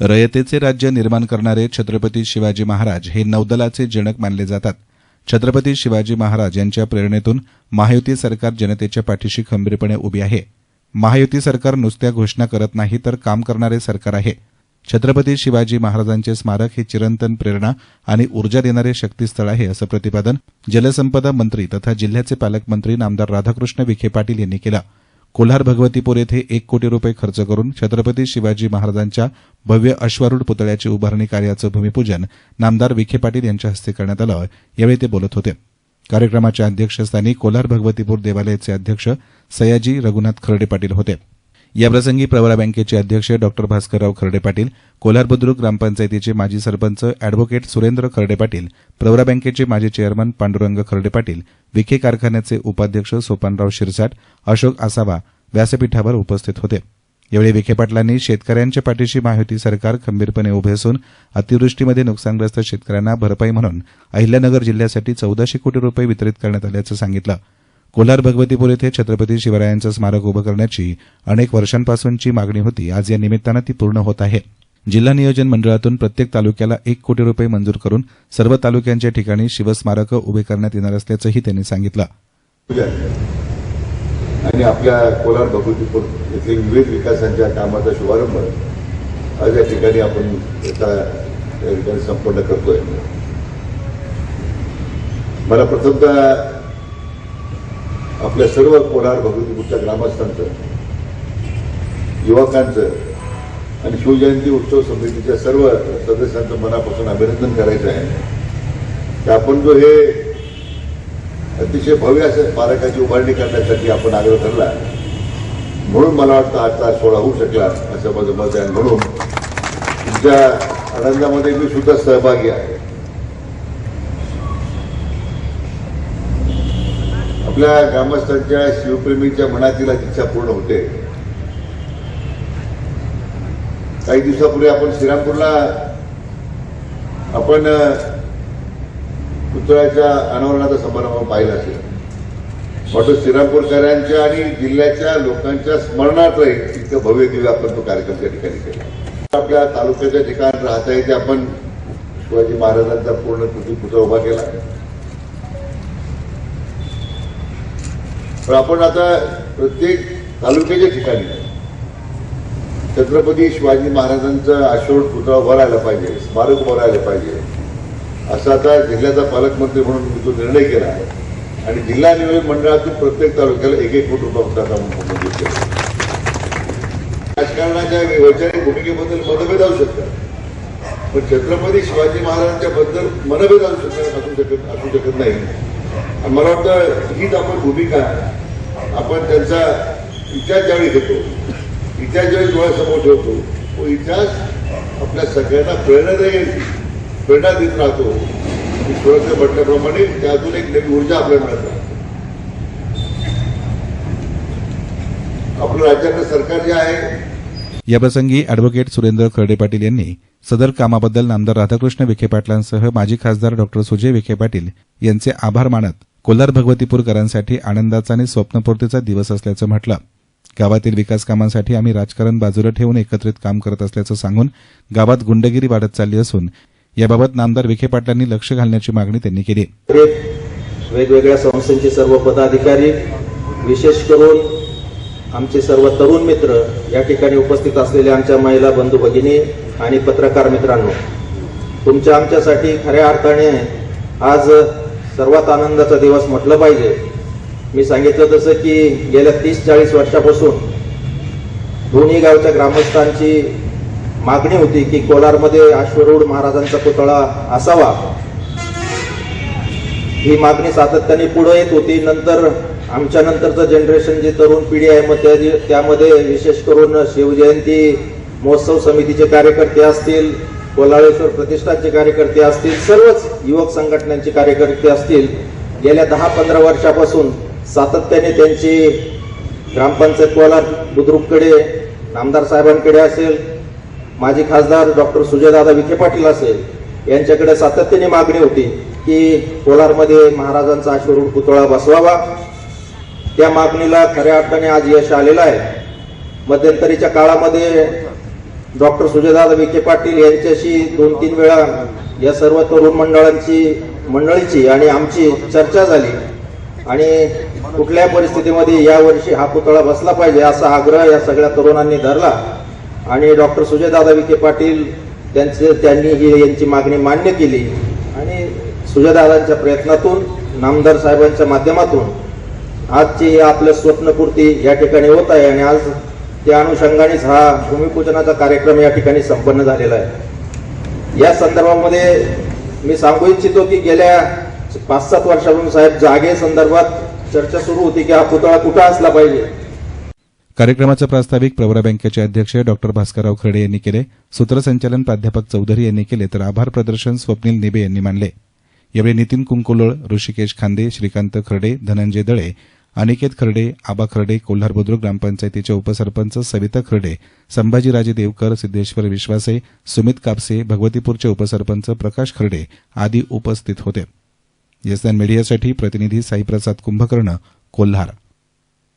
रयतेचे राज्य निर्माण करणारे छत्रपती शिवाजी महाराज हे नौदलाचे जनक मानले जातात. छत्रपती शिवाजी महाराज यांच्या प्रेरणेतून महायुती सरकार जनतेच्या पाठीशी खंबीरपणे उभी आहे. महायुती सरकार नुसत्या घोषणा करत नाही तर काम करणारे सरकार आहे. छत्रपती शिवाजी महाराजांचे स्मारक हे चिरंतन प्रेरणा आणि ऊर्जा देणारे शक्तीस्थळ आहे असं प्रतिपादन जलसंपदा मंत्री तथा जिल्ह्याचे पालकमंत्री नामदार राधाकृष्ण विखे पाटील यांनी केलं. कोल्हार भगवतीपूर येथे एक कोटी रुपये खर्च करून छत्रपती शिवाजी महाराजांच्या भव्य अश्वारूढ पुतळ्याची उभारणी कार्याचं भूमिपूजन नामदार विखे पाटील यांच्या हस्ते करण्यात आलं. यावेळी ते बोलत होते. कार्यक्रमाच्या अध्यक्षस्थानी कोल्हार भगवतीपूर देवालयाचे अध्यक्ष सयाजी रघुनाथ खर्डे पाटील होते. याप्रसंगी प्रवरा बँकेचे अध्यक्ष डॉक्टर भास्करराव खर्डे पाटील कोल्हार बुद्रुक ग्रामपंचायतीचे माजी सरपंच अॅडव्होकेट सुरेंद्र खर्डे पाटील प्रवरा बँकेचे माजी चेअरमन पांडुरंग खर्डे पाटील विखे कारखान्याचे उपाध्यक्ष सोपानराव शिरसाट अशोक आसावा व्यासपीठावर उपस्थित होते. यावेळी विखे पाटलांनी शेतकऱ्यांच्या पाठीशी महायुती सरकार खंबीरपणे उभे असून अतिवृष्टीमध्ये नुकसानग्रस्त शेतकऱ्यांना भरपाई म्हणून अहिल्यानगर जिल्ह्यासाठी चौदाशे कोटी रुपये वितरित करण्यात आल्याचं सांगितलं. कोल्हार भगवतीपूर येथे छत्रपती शिवरायांचं स्मारक उभं करण्याची अनेक वर्षांपासूनची मागणी होती. आज या निमित्तानं ती पूर्ण होत आहे. जिल्हा नियोजन मंडळातून प्रत्येक तालुक्याला एक कोटी रुपये मंजूर करून सर्व तालुक्यांच्या ठिकाणी शिवस्मारकं उभे करण्यात येणार असल्याचंही त्यांनी सांगितलं. आणि आपल्या कोलार भगवतीपूर येथील विविध विकासांच्या कामाचा शुभारंभ आज या ठिकाणी आपण संपन्न करतोय. मला प्रथमतः आपल्या सर्व कोलार भगवतीपूरच्या ग्रामस्थांचं युवकांचं आणि शिवजयंती उत्सव समितीच्या सर्व सदस्यांचं मनापासून अभिनंदन करायचं आहे. की आपण जो हे अतिशय भव्य असं स्मारकाची उभारणी करण्यासाठी आपण आग्रह धरला म्हणून मला वाटतं आजचा सोहळा होऊ शकला असं माझं मत आहे. म्हणून तुमच्या आनंदामध्ये मी सुद्धा सहभागी आहे. आपल्या ग्रामस्थांच्या शिवप्रेमींच्या मनातील इच्छा पूर्ण होते. काही दिवसापूर्वी आपण श्रीरामपूरला आपण पुतळ्याच्या अनावरणाचा समारंभ पाहिला असेल. वाटतो श्रीरामपूरकरांच्या आणि जिल्ह्याच्या लोकांच्या स्मरणात राहील इतकं भव्य दिव्य आपण तो कार्यक्रम त्या ठिकाणी केला. आपल्या तालुक्याच्या ठिकाणी राहता येते आपण शिवाजी महाराजांचा पूर्ण कृती पुतळा उभा केला. पण आपण आता प्रत्येक तालुक्याच्या ठिकाणी छत्रपती शिवाजी महाराजांचा आशोड पुतळा उभा राहायला पाहिजे स्मारक उभं राहायला पाहिजे. असा आता जिल्ह्याचा पालकमंत्री म्हणून मी तो निर्णय केला आहे. आणि जिल्हा निवडणूक मंडळातून प्रत्येक तालुक्याला एक एक कोटी रुपये मंजूर राजकारणाच्या वैचारिक भूमिकेबद्दल मतभेद असू शकतात. पण छत्रपती शिवाजी महाराजांच्या बद्दल मनभेद असू शकत असू शकत असू शकत नाही. आणि मला वाटतं हीच आपण भूमिका आपण त्यांचा इतिहास ज्यावेळी घेतो इतिहास ज्यावेळी डोळ्यासमोर ठेवतो तो इतिहास आपल्या सगळ्यांना प्रेरणादायी प्रेरणा देत राहतो. थोडंसं म्हटल्याप्रमाणे त्यातून एक नवी ऊर्जा आपल्याला मिळत. राहते आपलं राज्याचं सरकार जे आहे याप्रसंगी अॅडव्होकेट सुरेंद्र खर्डे पाटील यांनी सदर कामाबद्दल नामदार राधाकृष्ण विखे पाटलांसह माजी खासदार डॉक्टर सुजय विखे पाटील यांचे आभार मानत कोल्हार भगवतीपूरकरांसाठी आनंदाचा आणि स्वप्नपूर्तीचा दिवस असल्याचं म्हटलं. गावातील विकास कामांसाठी आम्ही राजकारण बाजूला ठेवून एकत्रित काम करत असल्याचं सांगून गावात गुंडगिरी वाढत चालली असून याबाबत नामदार विखे पाटलांनी लक्ष घालण्याची मागणी त्यांनी केली. वेगवेगळ्या संस्थांचे सर्व पदाधिकारी विशेष करून आमचे सर्व तरुण मित्र या ठिकाणी उपस्थित असलेल्या आमच्या महिला बंधू भगिनी आणि पत्रकार मित्रांनो तुमच्या आमच्यासाठी खऱ्या अर्थाने आज सर्वात आनंदाचा दिवस म्हटलं पाहिजे. मी सांगितलं तसं की गेल्या तीस चाळीस वर्षापासून दोन्ही गावच्या ग्रामस्थांची मागणी होती की कोलारमध्ये अश्वरूढ महाराजांचा पुतळा असावा. ही मागणी सातत्याने पुढे येत होती. नंतर आमच्या नंतरचं जनरेशन जे तरुण पिढी आहे मग त्या त्यामध्ये विशेष करून शिवजयंती महोत्सव समितीचे कार्यकर्ते असतील कोलाळेश्वर प्रतिष्ठानचे कार्यकर्ते असतील सर्वच युवक संघटनांचे कार्यकर्ते असतील. गेल्या दहा पंधरा वर्षापासून सातत्याने त्यांची ग्रामपंचायत कोलार बुद्रुककडे आमदार साहेबांकडे असेल माजी खासदार डॉक्टर सुजयदादा विखे पाटील असेल यांच्याकडे सातत्याने मागणी होती की कोलारमध्ये महाराजांचा अश्वरूढ पुतळा बसवावा. त्या मागणीला खऱ्या अर्थाने आज यश आलेलं आहे. मध्यंतरीच्या काळामध्ये डॉक्टर सुजयदादा विखे पाटील यांच्याशी दोन तीन वेळा या सर्व तरुण मंडळांची मंडळीची आणि आमची चर्चा झाली. आणि कुठल्या परिस्थितीमध्ये यावर्षी हा पुतळा बसला पाहिजे असा आग्रह या सगळ्या तरुणांनी धरला. आणि डॉक्टर सुजयदादा विखे पाटील त्यांचे त्यांनी ही यांची मागणी मान्य केली. आणि सुजयदादांच्या प्रयत्नातून नामदार साहेबांच्या माध्यमातून आजची आपलं स्वप्नपूर्ती या ठिकाणी होत आहे आणि आज त्या अनुषंगानेच हा भूमिपूजनाचा कार्यक्रम या ठिकाणी संपन्न झालेला आहे. या संदर्भामध्ये मी सांगू इच्छितो की गेल्या पाच सात वर्षापासून साहेब जागे संदर्भात चर्चा सुरू होती की हा पुतळा कुठं असला पाहिजे. कार्यक्रमाचं प्रास्ताविक प्रवरा बँकेचे अध्यक्ष डॉक्टर भास्करराव खर्डे यांनी केले. सूत्रसंचालन प्राध्यापक चौधरी यांनी केले तर आभार प्रदर्शन स्वप्नील निबे यांनी मानले. यावेळी नितीन कुंकुलोळ ऋषिकेश खांदे श्रीकांत खर्डे धनंजय दळे अनिकेत खर्डे आबा खर्डे कोल्हार बुद्रुक ग्रामपंचायतीचे उपसरपंच सविता खर्डे संभाजीराजे देवकर सिद्धेश्वर विश्वासे सुमित कापसे भगवतीपूरचे उपसरपंच प्रकाश खर्डे आदी उपस्थित होते. येसदॅन मीडियासाठी प्रतिनिधी साईप्रसाद कुंभकर्ण कोल्हार.